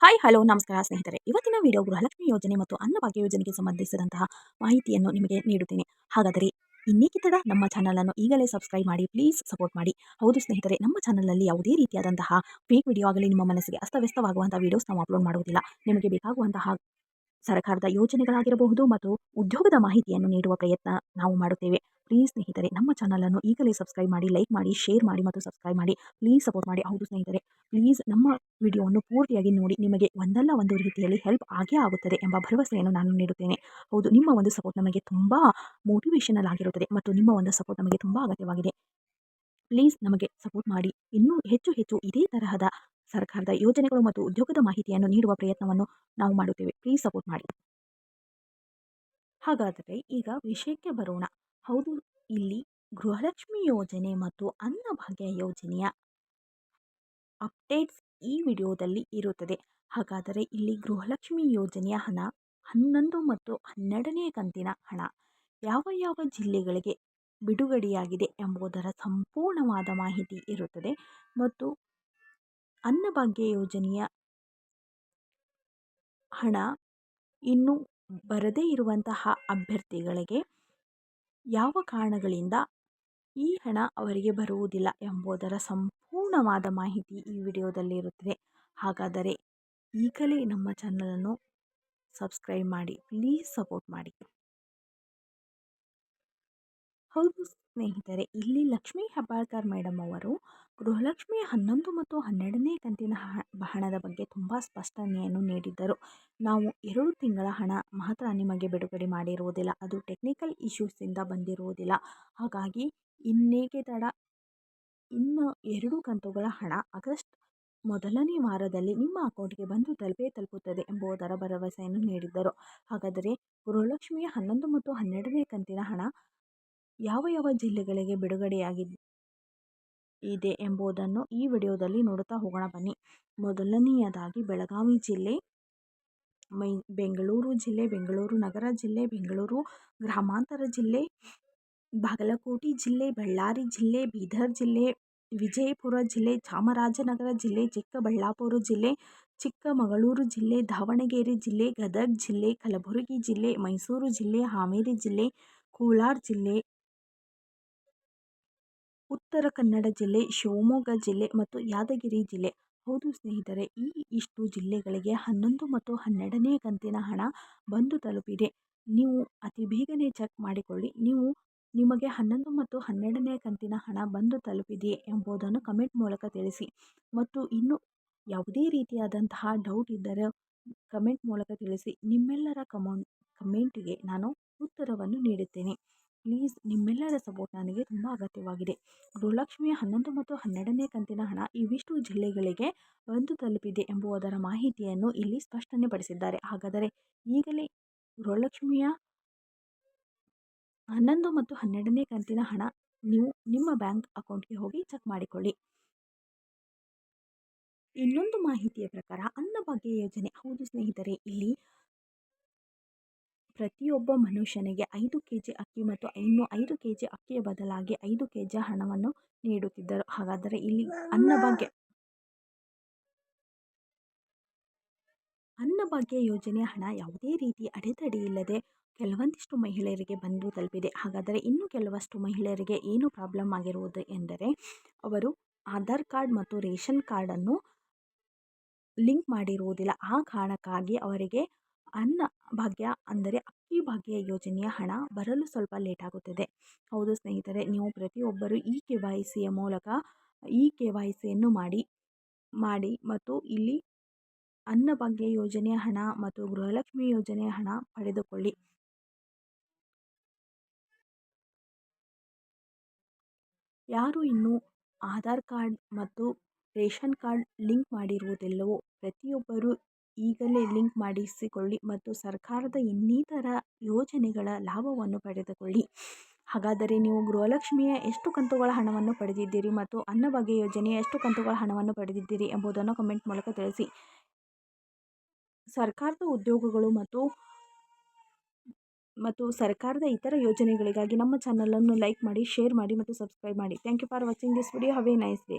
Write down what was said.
Hi, hello, ನಮಸ್ಕಾರ ಸ್ನೇಹಿತರೆ. ಇವತ್ತಿನ ವಿಡಿಯೋ ಗೃಹಲಕ್ಷ್ಮಿ ಯೋಜನೆ ಮತ್ತು ಅನ್ನಭಾಗ್ಯ ಯೋಜನೆಗೆ ಸಂಬಂಧಿಸಿದಂತಹ ಮಾಹಿತಿಯನ್ನು ನಿಮಗೆ ನೀಡುತ್ತೇನೆ. ಹಾಗಾದರೆ ತಡ ನಮ್ಮ ಚಾನಲನ್ನು ಈಗಲೇ ಸಬ್ಸ್ಕ್ರೈಬ್ ಮಾಡಿ ಪ್ಲೀಸ್ ಸಪೋರ್ಟ್ ಮಾಡಿ. ಹೌದು ಸ್ನೇಹಿತರೆ, ನಮ್ಮ ಚಾನಲಲ್ಲಿ ಯಾವುದೇ ರೀತಿಯಾದಂತಹ ಫೇಕ್ ವಿಡಿಯೋ ಆಗಲಿ, ನಿಮ್ಮ ಮನಸ್ಸಿಗೆ ಅಸ್ತವ್ಯಸ್ತವಾಗುವಂಥ ವಿಡಿಯೋಸ್ ನಾವು ಅಪ್ಲೋಡ್ ಮಾಡುವುದಿಲ್ಲ. ನಿಮಗೆ ಬೇಕಾಗುವಂತಹ ಸರ್ಕಾರದ ಯೋಜನೆಗಳಾಗಿರಬಹುದು ಮತ್ತು ಉದ್ಯೋಗದ ಮಾಹಿತಿಯನ್ನು ನೀಡುವ ಪ್ರಯತ್ನ ನಾವು ಮಾಡುತ್ತೇವೆ. ಪ್ಲೀಸ್ ಸ್ನೇಹಿತರೆ, ನಮ್ಮ ಚಾನಲನ್ನು ಈಗಲೇ ಸಬ್ಸ್ಕ್ರೈಬ್ ಮಾಡಿ ಲೈಕ್ ಮಾಡಿ ಶೇರ್ ಮಾಡಿ ಮತ್ತು ಸಬ್ಸ್ಕ್ರೈಬ್ ಮಾಡಿ. ಪ್ಲೀಸ್ ಸಪೋರ್ಟ್ ಮಾಡಿ. ಹೌದು ಸ್ನೇಹಿತರೆ ಪ್ಲೀಸ್ ನಮ್ಮ ವಿಡಿಯೋವನ್ನು ಪೂರ್ತಿಯಾಗಿ ನೋಡಿ. ನಿಮಗೆ ಒಂದಲ್ಲ ಒಂದು ರೀತಿಯಲ್ಲಿ ಹೆಲ್ಪ್ ಆಗೇ ಆಗುತ್ತದೆ ಎಂಬ ಭರವಸೆಯನ್ನು ನಾನು ನೀಡುತ್ತೇನೆ. ಹೌದು, ನಿಮ್ಮ ಒಂದು ಸಪೋರ್ಟ್ ನಮಗೆ ತುಂಬ ಮೋಟಿವೇಶನಲ್ ಆಗಿರುತ್ತದೆ ಮತ್ತು ನಿಮ್ಮ ಒಂದು ಸಪೋರ್ಟ್ ನಮಗೆ ತುಂಬ ಅಗತ್ಯವಾಗಿದೆ. ಪ್ಲೀಸ್ ನಮಗೆ ಸಪೋರ್ಟ್ ಮಾಡಿ. ಇನ್ನೂ ಹೆಚ್ಚು ಹೆಚ್ಚು ಇದೇ ತರಹದ ಸರ್ಕಾರದ ಯೋಜನೆಗಳು ಮತ್ತು ಉದ್ಯೋಗದ ಮಾಹಿತಿಯನ್ನು ನೀಡುವ ಪ್ರಯತ್ನವನ್ನು ನಾವು ಮಾಡುತ್ತೇವೆ. ಪ್ಲೀಸ್ ಸಪೋರ್ಟ್ ಮಾಡಿ. ಹಾಗಾದರೆ ಈಗ ವಿಷಯಕ್ಕೆ ಬರೋಣ. ಹೌದು. ಇಲ್ಲಿ ಗೃಹಲಕ್ಷ್ಮಿ ಯೋಜನೆ ಮತ್ತು ಅನ್ನಭಾಗ್ಯ ಯೋಜನೆಯ ಅಪ್ಡೇಟ್ಸ್ ಈ ವಿಡಿಯೋದಲ್ಲಿ ಇರುತ್ತದೆ. ಹಾಗಾದರೆ ಇಲ್ಲಿ ಗೃಹಲಕ್ಷ್ಮಿ ಯೋಜನೆಯ ಹಣ ಹನ್ನೊಂದು ಮತ್ತು ಹನ್ನೆರಡನೇ ಕಂತಿನ ಹಣ ಯಾವ ಯಾವ ಜಿಲ್ಲೆಗಳಿಗೆ ಬಿಡುಗಡೆಯಾಗಿದೆ ಎಂಬುದರ ಸಂಪೂರ್ಣವಾದ ಮಾಹಿತಿ ಇರುತ್ತದೆ ಮತ್ತು ಅನ್ನಭಾಗ್ಯ ಯೋಜನೆಯ ಹಣ ಇನ್ನೂ ಬರದೇ ಇರುವಂತಹ ಅಭ್ಯರ್ಥಿಗಳಿಗೆ ಯಾವ ಕಾರಣಗಳಿಂದ ಈ ಹಣ ಅವರಿಗೆ ಬರುವುದಿಲ್ಲ ಎಂಬುದರ ಸಂಪೂರ್ಣವಾದ ಮಾಹಿತಿ ಈ ವಿಡಿಯೋದಲ್ಲಿ ಇರುತ್ತದೆ. ಹಾಗಾದರೆ ಈಗಲೇ ನಮ್ಮ ಚಾನಲನ್ನು ಸಬ್ಸ್ಕ್ರೈಬ್ ಮಾಡಿ, ಪ್ಲೀಸ್ ಸಪೋರ್ಟ್ ಮಾಡಿ. ಹೌದು. ಸ್ನೇಹಿತರೆ, ಇಲ್ಲಿ ಲಕ್ಷ್ಮೀ ಹೆಬ್ಬಾಳ್ಕರ್ ಮೇಡಮ್ ಅವರು ಗೃಹಲಕ್ಷ್ಮಿ ಹನ್ನೊಂದು ಮತ್ತು ಹನ್ನೆರಡನೇ ಕಂತಿನ ಹಣದ ಬಗ್ಗೆ ತುಂಬ ಸ್ಪಷ್ಟನೆಯನ್ನು ನೀಡಿದ್ದರು. ನಾವು ಎರಡು ತಿಂಗಳ ಹಣ ಮಾತ್ರ ನಿಮಗೆ ಬಿಡುಗಡೆ ಮಾಡಿರುವುದಿಲ್ಲ, ಅದು ಟೆಕ್ನಿಕಲ್ ಇಶ್ಯೂಸಿಂದ ಬಂದಿರುವುದಿಲ್ಲ. ಹಾಗಾಗಿ ಇನ್ನೇಕೆ ತಡ, ಇನ್ನು ಎರಡು ಕಂತುಗಳ ಹಣ ಆಗಸ್ಟ್ ಮೊದಲನೇ ವಾರದಲ್ಲಿ ನಿಮ್ಮ ಅಕೌಂಟ್ಗೆ ಬಂದು ತಲುಪೇ ತಲುಪುತ್ತದೆ ಎಂಬುದರ ಭರವಸೆಯನ್ನು ನೀಡಿದ್ದರು. ಹಾಗಾದರೆ ಗೃಹಲಕ್ಷ್ಮಿಯ ಹನ್ನೊಂದು ಮತ್ತು ಹನ್ನೆರಡನೇ ಕಂತಿನ ಹಣ ಯಾವ ಯಾವ ಜಿಲ್ಲೆಗಳಿಗೆ ಬಿಡುಗಡೆಯಾಗಿದೆ ಇದೆ ಎಂಬುದನ್ನು ಈ ವಿಡಿಯೋದಲ್ಲಿ ನೋಡುತ್ತಾ ಹೋಗೋಣ ಬನ್ನಿ. ಮೊದಲನೆಯದಾಗಿ ಬೆಳಗಾವಿ ಜಿಲ್ಲೆ, ಮೈ, ಬೆಂಗಳೂರು ಜಿಲ್ಲೆ, ಬೆಂಗಳೂರು ನಗರ ಜಿಲ್ಲೆ, ಬೆಂಗಳೂರು ಗ್ರಾಮಾಂತರ ಜಿಲ್ಲೆ, ಬಾಗಲಕೋಟೆ ಜಿಲ್ಲೆ, ಬಳ್ಳಾರಿ ಜಿಲ್ಲೆ, ಬೀದರ್ ಜಿಲ್ಲೆ, ವಿಜಯಪುರ ಜಿಲ್ಲೆ, ಚಾಮರಾಜನಗರ ಜಿಲ್ಲೆ, ಚಿಕ್ಕಬಳ್ಳಾಪುರ ಜಿಲ್ಲೆ, ಚಿಕ್ಕಮಗಳೂರು ಜಿಲ್ಲೆ, ದಾವಣಗೆರೆ ಜಿಲ್ಲೆ, ಗದಗ ಜಿಲ್ಲೆ, ಕಲಬುರಗಿ ಜಿಲ್ಲೆ, ಮೈಸೂರು ಜಿಲ್ಲೆ, ಹಾವೇರಿ ಜಿಲ್ಲೆ, ಕೋಲಾರ ಜಿಲ್ಲೆ ಉತ್ತರ ಕನ್ನಡ ಜಿಲ್ಲೆ, ಶಿವಮೊಗ್ಗ ಜಿಲ್ಲೆ ಮತ್ತು ಯಾದಗಿರಿ ಜಿಲ್ಲೆ. ಹೌದು ಸ್ನೇಹಿತರೆ, ಈ ಇಷ್ಟು ಜಿಲ್ಲೆಗಳಿಗೆ ಹನ್ನೊಂದು ಮತ್ತು ಹನ್ನೆರಡನೇ ಕಂತಿನ ಹಣ ಬಂದು ತಲುಪಿದೆ. ನೀವು ಅತಿ ಬೇಗನೆ ಚೆಕ್ ಮಾಡಿಕೊಳ್ಳಿ. ನೀವು ನಿಮಗೆ ಹನ್ನೊಂದು ಮತ್ತು ಹನ್ನೆರಡನೇ ಕಂತಿನ ಹಣ ಬಂದು ತಲುಪಿದೆಯೇ ಎಂಬುದನ್ನು ಕಮೆಂಟ್ ಮೂಲಕ ತಿಳಿಸಿ. ಮತ್ತು ಇನ್ನು ಯಾವುದೇ ರೀತಿಯಾದಂತಹ ಡೌಟ್ ಇದ್ದರೆ ಕಮೆಂಟ್ ಮೂಲಕ ತಿಳಿಸಿ. ನಿಮ್ಮೆಲ್ಲರ ಕಮೌಂಟ್ ಕಮೆಂಟಿಗೆ ನಾನು ಉತ್ತರವನ್ನು ನೀಡುತ್ತೇನೆ. ಪ್ಲೀಸ್ ನಿಮ್ಮೆಲ್ಲರ ಸಪೋರ್ಟ್ ನನಗೆ ತುಂಬ ಅಗತ್ಯವಾಗಿದೆ. ಗೃಹಲಕ್ಷ್ಮಿಯ ಹನ್ನೊಂದು ಮತ್ತು ಹನ್ನೆರಡನೇ ಕಂತಿನ ಹಣ ಇವಿಷ್ಟು ಜಿಲ್ಲೆಗಳಿಗೆ ಬಂದು ತಲುಪಿದೆ ಎಂಬುದರ ಮಾಹಿತಿಯನ್ನು ಇಲ್ಲಿ ಸ್ಪಷ್ಟನೆ ಪಡಿಸಿದ್ದಾರೆ. ಹಾಗಾದರೆ ಈಗಲೇ ಗೃಹಲಕ್ಷ್ಮಿಯ ಹನ್ನೊಂದು ಮತ್ತು ಹನ್ನೆರಡನೇ ಕಂತಿನ ಹಣ ನೀವು ನಿಮ್ಮ ಬ್ಯಾಂಕ್ ಅಕೌಂಟ್ಗೆ ಹೋಗಿ ಚೆಕ್ ಮಾಡಿಕೊಳ್ಳಿ. ಇನ್ನೊಂದು ಮಾಹಿತಿಯ ಪ್ರಕಾರ ಅನ್ನಭಾಗ್ಯ ಯೋಜನೆ. ಹೌದು ಸ್ನೇಹಿತರೆ, ಇಲ್ಲಿ ಪ್ರತಿಯೊಬ್ಬ ಮನುಷ್ಯನಿಗೆ ಐದು ಕೆ ಜಿ ಅಕ್ಕಿ ಮತ್ತು ಇನ್ನು ಐದು ಕೆ ಜಿ ಅಕ್ಕಿಯ ಬದಲಾಗಿ ಐದು ಕೆ ಜಿ ಹಣವನ್ನು ನೀಡುತ್ತಿದ್ದರು. ಹಾಗಾದರೆ ಇಲ್ಲಿ ಅನ್ನಭಾಗ್ಯ ಅನ್ನಭಾಗ್ಯ ಯೋಜನೆಯ ಹಣ ಯಾವುದೇ ರೀತಿ ಅಡೆತಡೆ ಇಲ್ಲದೆ ಕೆಲವೊಂದಿಷ್ಟು ಮಹಿಳೆಯರಿಗೆ ಬಂದು ತಲುಪಿದೆ. ಹಾಗಾದರೆ ಇನ್ನು ಕೆಲವಷ್ಟು ಮಹಿಳೆಯರಿಗೆ ಏನು ಪ್ರಾಬ್ಲಮ್ ಆಗಿರುವುದು ಎಂದರೆ ಅವರು ಆಧಾರ್ ಕಾರ್ಡ್ ಮತ್ತು ರೇಷನ್ ಕಾರ್ಡನ್ನು ಲಿಂಕ್ ಮಾಡಿರುವುದಿಲ್ಲ. ಆ ಕಾರಣಕ್ಕಾಗಿ ಅವರಿಗೆ ಅನ್ನ ಭಾಗ್ಯ ಅಂದರೆ ಅಕ್ಕಿ ಭಾಗ್ಯ ಯೋಜನೆಯ ಹಣ ಬರಲು ಸ್ವಲ್ಪ ಲೇಟ್ ಆಗುತ್ತದೆ. ಹೌದು ಸ್ನೇಹಿತರೆ, ನೀವು ಪ್ರತಿಯೊಬ್ಬರು ಈ ಕೆ ವೈ ಸಿಯ ಮೂಲಕ ಈ ಕೆ ವೈ ಸಿಯನ್ನು ಮಾಡಿ ಮಾಡಿ ಮತ್ತು ಇಲ್ಲಿ ಅನ್ನಭಾಗ್ಯ ಯೋಜನೆಯ ಹಣ ಮತ್ತು ಗೃಹಲಕ್ಷ್ಮಿ ಯೋಜನೆಯ ಹಣ ಪಡೆದುಕೊಳ್ಳಿ. ಯಾರು ಇನ್ನೂ ಆಧಾರ್ ಕಾರ್ಡ್ ಮತ್ತು ರೇಷನ್ ಕಾರ್ಡ್ ಲಿಂಕ್ ಮಾಡಿರುವುದಿಲ್ಲವೋ ಪ್ರತಿಯೊಬ್ಬರು ಈಗಲೇ ಲಿಂಕ್ ಮಾಡಿಸಿಕೊಳ್ಳಿ ಮತ್ತು ಸರ್ಕಾರದ ಇನ್ನಿತರ ಯೋಜನೆಗಳ ಲಾಭವನ್ನು ಪಡೆದುಕೊಳ್ಳಿ. ಹಾಗಾದರೆ ನೀವು ಗೃಹಲಕ್ಷ್ಮಿಯ ಎಷ್ಟು ಕಂತುಗಳ ಹಣವನ್ನು ಪಡೆದಿದ್ದೀರಿ ಮತ್ತು ಅನ್ನಭಾಗ್ಯ ಯೋಜನೆಯ ಎಷ್ಟು ಕಂತುಗಳ ಹಣವನ್ನು ಪಡೆದಿದ್ದೀರಿ ಎಂಬುದನ್ನು ಕಮೆಂಟ್ ಮೂಲಕ ತಿಳಿಸಿ. ಸರ್ಕಾರದ ಉದ್ಯೋಗಗಳು ಮತ್ತು ಮತ್ತು ಸರ್ಕಾರದ ಇತರ ಯೋಜನೆಗಳಿಗಾಗಿ ನಮ್ಮ ಚಾನಲನ್ನು ಲೈಕ್ ಮಾಡಿ, ಶೇರ್ ಮಾಡಿ ಮತ್ತು ಸಬ್ಸ್ಕ್ರೈಬ್ ಮಾಡಿ. Thank you for watching this video. Have a nice day.